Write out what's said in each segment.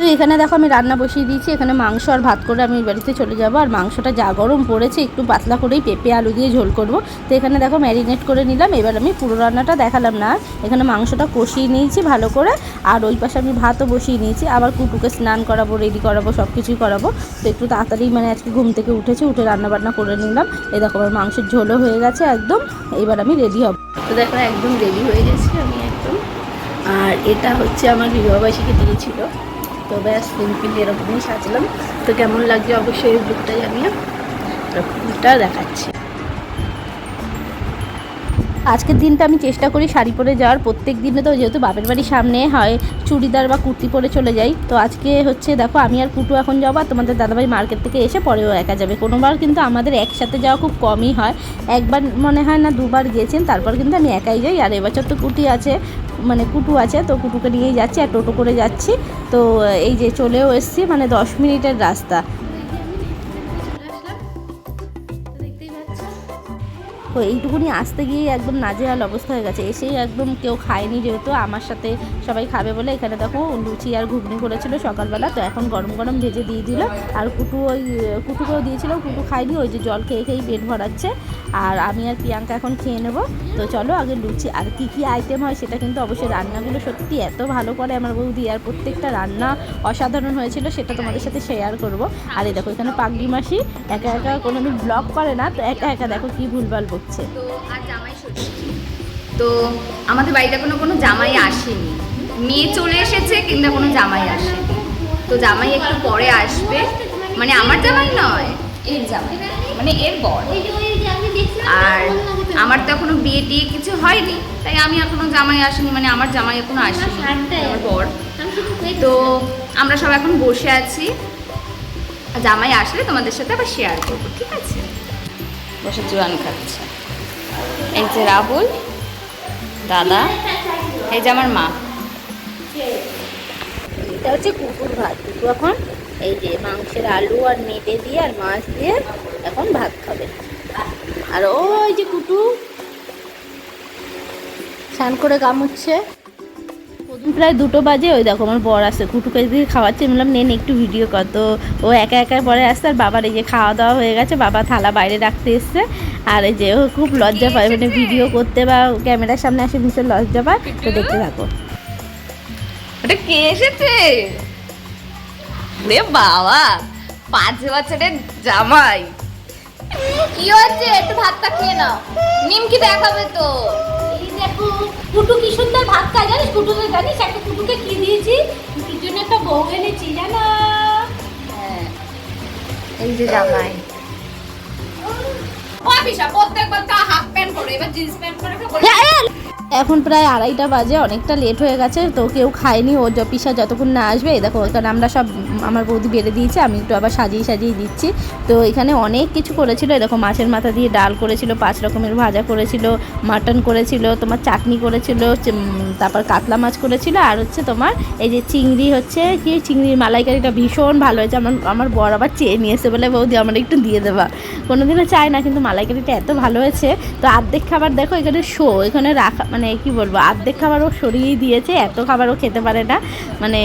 তো এখানে দেখো আমি রান্না বসিয়ে দিয়েছি। এখানে মাংস আর ভাত করে আমি বাড়িতে চলে যাব। আর মাংসটা যা গরম পড়েছে, একটু পাতলা করেই পেঁপে, আলু দিয়ে ঝোল করব। তো এখানে দেখো ম্যারিনেট করে নিলাম। এবার আমি পুরো রান্নাটা দেখালাম না। এখানে মাংসটা কষিয়ে নিয়েছি ভালো করে। আর ওই পাশে আমি ভাতও বসিয়ে নিয়েছি। আবার কুটুকে স্নান করাবো, রেডি করাবো সব কিছুই করাবো। তো একটু তাড়াতাড়ি মানে আজকে ঘুম থেকে উঠেছি, উঠে রান্না বান্না করে নিলাম। এই দেখো আমার মাংসের ঝোলও হয়ে গেছে একদম। এবার আমি রেডি হব। তো দেখো একদম রেডি হয়ে গেছি আমি একদম। আর এটা হচ্ছে আমার বিবাহবাসীকে দিয়েছিল তো ব্যাস সিম্পল এরকমই সাজলাম। তো কেমন লাগছে অবশ্যই এই লুকটা জানিয়ে ফুলটা দেখাচ্ছি। আজকের দিনটা আমি চেষ্টা করি শাড়ি পরে যাওয়ার। প্রত্যেক দিনে তো যেহেতু বাপের বাড়ির সামনে হয়, চুড়িদার বা কুর্তি পরে চলে যাই। তো আজকে হচ্ছে দেখো, আমি আর কুটু এখন যাব আর তোমাদের দাদাভাই মার্কেট থেকে এসে পরেও একা যাবে। কোনোবার কিন্তু আমাদের একসাথে যাওয়া খুব কমই হয়। একবার মনে হয় না দুবার গেছেন, তারপর কিন্তু আমি একাই যাই। আর এবছর তো কুটি আছে মানে কুটু আছে, তো কুটুকে নিয়েই যাচ্ছি আর টোটো করে যাচ্ছি। তো এই যে চলেও এসছি মানে দশ মিনিটের রাস্তা। তো এইটুকুনি আসতে গিয়ে একদম নাজেহাল অবস্থা হয়ে গেছে। এসেই একদম কেউ খায়নি যেহেতু, আমার সাথে সবাই খাবে বলে। এখানে দেখো, লুচি আর ঘুগনি করেছিল সকালবেলা, তো এখন গরম গরম ভেজে দিয়ে দিল। আর কুটু ওই, কুটুকেও দিয়েছিল, কুটু খায়নি, ওই যে জল খেয়ে খেয়েই পেট ভরাচ্ছে। আর আমি আর প্রিয়াঙ্কা এখন খেয়ে নেব। তো চলো, আগে লুচি, আর কি কি আইটেম হয় সেটা কিন্তু অবশ্যই রান্নাগুলো সত্যি এত ভালো করে আমার বৌদি আর প্রত্যেকটা রান্না অসাধারণ হয়েছিল, সেটা তোমাদের সাথে শেয়ার করব। আর এই দেখো, এখানে পাগড়ি মাসি একা একা কোনোদিন ব্লগ করে না, তো একা একা দেখো কি ভুলভাল বকছে তো আর জামাই ষষ্ঠী তো আমাদের বাড়িতে কোনো কোনো জামাই আসেনি। মেয়ে চলে এসেছে কিন্তু কোনো জামাই আসে তো জামাই একটু পরে আসবে। মানে আমার জামাই নয়, এর জামাই। মানে এর বর। আর আমার তো এখনও বিয়ে টিয়ে কিছু হয়নি, তাই আমি এখনও জামাই আসেনি মানে আমার জামাই এখনও আসেনি, আমার বর। তো আমরা সব এখন বসে আছি। জামাই আসলে তোমাদের সাথে আবার শেয়ার করব, ঠিক আছে? বসে জোয়ান খাচ্ছে। এই যে রাহুল, দাদা, এই যে আমার মা। এটা হচ্ছে কুকুর ভাত। কুকু এখন এই যে মাংসের আলু আর মেটে দিয়ে আর মাছ দিয়ে এখন ভাত খাবে। আর ওই যে কুটু, স্নান করে গামুচ্ছে। প্রায় দুটো বাজে ওই দেখো আমার বর আসছে কুটুকে দিয়ে খাওয়াচ্ছে বললাম নেন একটু ভিডিও কর। তো ও একা একা পরে আসছে আর বাবার এই যে খাওয়া দাওয়া হয়ে গেছে বাবা থালা বাইরে রাখতে এসছে আর এই যে ও খুব লজ্জা পায় মানে ভিডিও করতে বা ক্যামেরার সামনে আসে ভীষণ লজ্জা পায় তো দেখতে থাকো। ওটা কে এসেছে? রে বাবা পাঁচ বছরের জামাই। কি হচ্ছে? একটু ভাতটা খেয়ে নাও। নিমকি দেখাবে তো। দেখো কুটু কি সুন্দর ভাত খায় জানিস? কুটুকে জানিস একটা কুটুকে কি দিয়েছি? কুটুর জন্য একটা বউ এনেছি জানো? হ্যাঁ। এই যে জামাই। প্রত্যেকবার তা হাফ প্যান্ট পরে এবার জিন্স প্যান্ট পরে এখন প্রায় আড়াইটা বাজে, অনেকটা লেট হয়ে গেছে, তো কেউ খায়নি, ও পিসা যতক্ষণ না আসবে, দেখো, এখানে আমরা সব, আমার বৌদি বেড়ে দিয়েছে, আমি একটু আবার সাজিয়ে সাজিয়ে দিচ্ছি। তো এখানে অনেক কিছু করেছিল এরকম মাছের মাথা দিয়ে ডাল করেছিল, পাঁচ রকমের ভাজা করেছিল, মাটন করেছিল, তোমার চাটনি করেছিল তারপর কাতলা মাছ করেছিল, আর হচ্ছে তোমার এই যে চিংড়ি হচ্ছে, কি চিংড়ির মালাইকারিটা ভীষণ ভালো হয়েছে, আমার আমার বর আবার চেয়ে নিয়ে এসে বলে, বৌদি, আমার একটু দিয়ে দেবা। কোনোদিনও চায় না, কিন্তু মালাইকারিটা এত ভালো হয়েছে, তো আর্ধেক খাবার দেখো, এখানে শো, এখানে রাখা মানে কি বলব অর্ধেক খাবারও সরিয়েই দিয়েছে এত খাবারও খেতে পারে না। মানে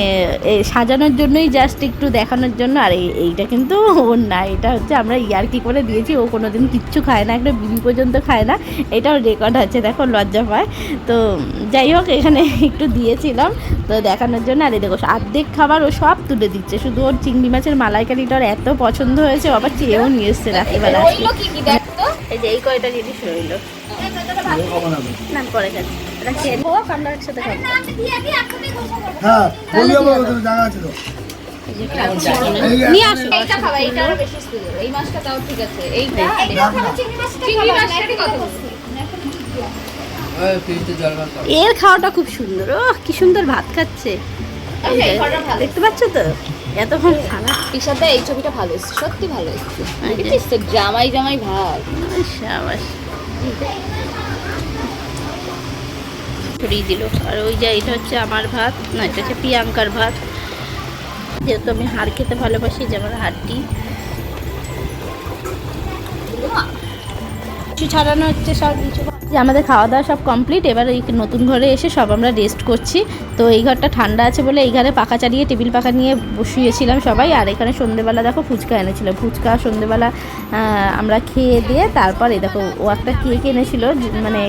সাজানোর জন্যই জাস্ট একটু দেখানোর জন্য আর এই- এইটা কিন্তু ওর না এটা হচ্ছে আমরা ইয়ার্কি করে দিয়েছি ও কোনো দিন কিচ্ছু খায় না একটা বিবি পর্যন্ত খায় না এটাও রেকর্ড আছে দেখো লজ্জা পায়। তো যাই হোক এখানে একটু দিয়েছিলাম তো দেখানোর জন্য আর এই দেখো আর্ধেক খাবার ও সব তুলে দিচ্ছে শুধু ওর চিংড়ি মাছের মালাইকারিটা ওর এত পছন্দ হয়েছে আবার চেয়েও নিয়ে এসছে রাত্রিবেলা। এই যে এই কয়টা জিনিস রইল। গেছে। আমরা একসাথে হ্যাঁ বলি আবার ওদের জায়গা আছে তো। এই যে খাচ্ছি। এই যে নিয়ে আসো। এইটা খাবা এইটা আরও বেশি সুন্দর এই মাছটা তাও ঠিক আছে এইটা চিংড়ি মাছটারই কথা এর খাওয়াটা খুব সুন্দর ও কি সুন্দর ভাত খাচ্ছে। দেখতে পাচ্ছ তো? এতক্ষণ খানা। পিসাতে এই ছবিটা ভালো এসেছে সত্যি ভালো এসেছে। তো? জামাই জামাই ভাব সাবাস ছড়িয়ে দিল। আর ওই যে এটা হচ্ছে আমার ভাত, না, এটা হচ্ছে প্রিয়াঙ্কার ভাত। যেহেতু আমি হাড় খেতে ভালোবাসি যেমন হাড়টি। কিছু ছাড়ানো হচ্ছে, সব কিছু। যে আমাদের খাওয়া দাওয়া সব কমপ্লিট এবার এই নতুন ঘরে এসে সব আমরা রেস্ট করছি। তো এই ঘরটা ঠান্ডা আছে বলে এই ঘরে পাখা চালিয়ে, টেবিল পাখা নিয়ে বসিয়েছিলাম সবাই। আর এখানে সন্ধেবেলা দেখো ফুচকা এনেছিল। ফুচকা, সন্ধেবেলা আমরা খেয়ে দিয়ে তারপর এই দেখো, ও একটা কেক এনেছিল মানে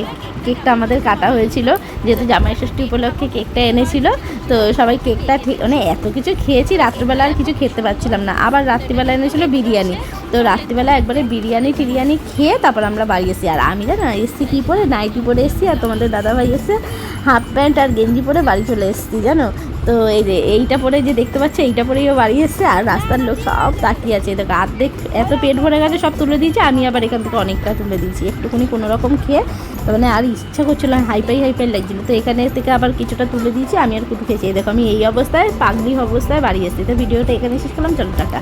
কেকটা আমাদের কাটা হয়েছিল। যেহেতু জামাই ষষ্ঠী উপলক্ষে কেকটা এনেছিল, তো সবাই কেকটা মানে এত কিছু খেয়েছি, রাত্রিবেলা আর কিছু খেতে পারছিলাম না। আবার রাত্রিবেলা এনেছিল বিরিয়ানি। তো রাত্রিবেলা একবারে বিরিয়ানি, টিরিয়ানি খেয়ে তারপর আমরা বাড়ি এসেছি। আর আমি জানো, এসছি কী পরে? নাইটি পরে এসেছি আর তোমাদের দাদাভাই এসে হাফ প্যান্ট আর গেঞ্জি পরে বাড়ি চলে এসেছি, জানো? তো এই যে এইটা পরে যে দেখতে পাচ্ছে, এইটা পরেই ও বাড়ি এসছে আর রাস্তার লোক সব তাকিয়ে আছে। দেখো, অর্ধেক এত পেট ভরে গেছে, সব তুলে দিয়েছে, আমি আবার এখান থেকে অনেকটা তুলে দিয়েছি। একটুখানি কোনো রকম খেয়ে মানে আর ইচ্ছা করছিল হাইফাই হাইফাই লাগছিল। তো এখানে থেকে আবার কিছুটা তুলে দিয়েছি, আমি আর কুটু খেয়েছি। দেখো, আমি এই অবস্থায় পাগলি অবস্থায় বাড়ি এসেছি। তো ভিডিওটা এখানে শেষ করলাম, চলো টাটা।